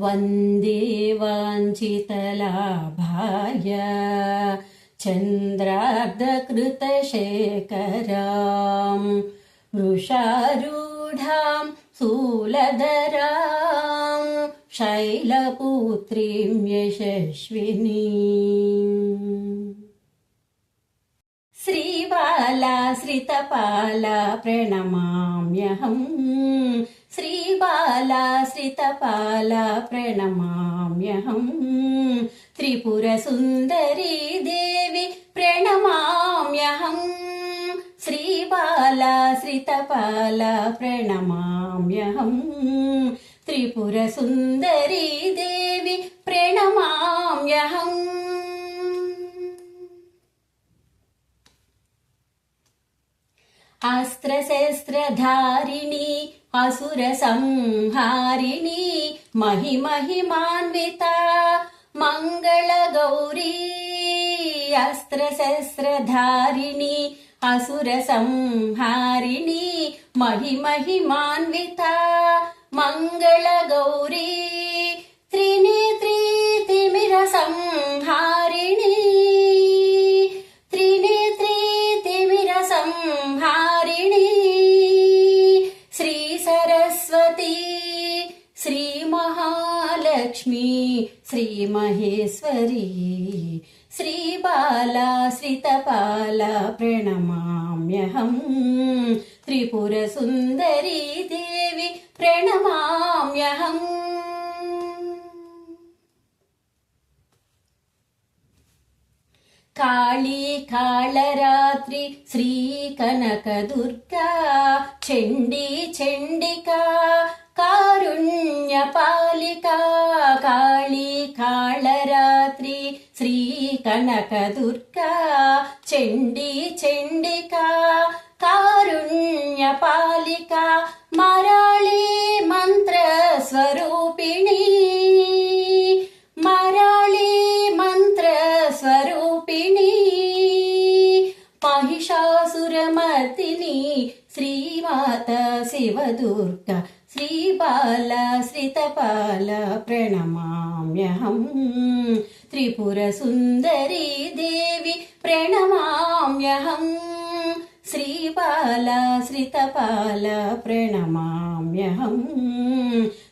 वन्दे वाञ्छितलाभाय चन्द्रार्धकृतशेखरां वृषारूढां शूलधरां शैलपुत्रीं यशस्विनीम् श्रीबाला श्रितपाला प्रणमाम्यहम् श्रीबाला श्रितपाला प्रणमाम्यहम् त्रिपुरसुन्दरी देवी प्रणमाम्यहम् श्रीबाला श्रितपाला प्रणमाम्यहम् त्रिपुरसुन्दरी देवी అస్త్రశస్త్రధారిణి అసుర సంహారిణి మహిమహిమాన్విత మంగళ గౌరీ అస్త్రశస్త్రధారిణి అసుర సంహారిణి మహిమహిమాన్విత మంగళ గౌరీ లక్ష్మీ శ్రీ మహేశ్వరి శ్రీ బాలా శ్రీతపాల ప్రణమామ్యహం. త్రిపుర సుందరీ దేవి ప్రణమామ్యహం. కాళీ కాళరాత్రి శ్రీ కనక దుర్గా చండీ చండికా కారుణ్య పాలికా కాళీ కాళరాత్రి శ్రీ కనకదుర్గా చండీ చండికా కారుణ్య పాలికా మరాళీ మహిషాసురమర్దిని శ్రీమాత శివదుర్గ శ్రీబాల శ్రీతపాల ప్రణమామ్యహం. త్రిపుర సుందరీ దేవి ప్రణమామ్యహం. శ్రీపాల శ్రీతపాల ప్రణమామ్యహం.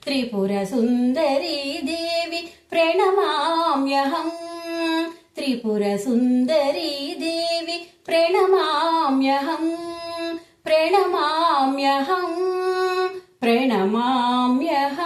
త్రిపుర సుందరీ దేవి ప్రణమామ్యహం. త్రిపుర പ്രണമാമ്യഹം പ്രണമാമ്യഹം പ്രണമാമ്യഹം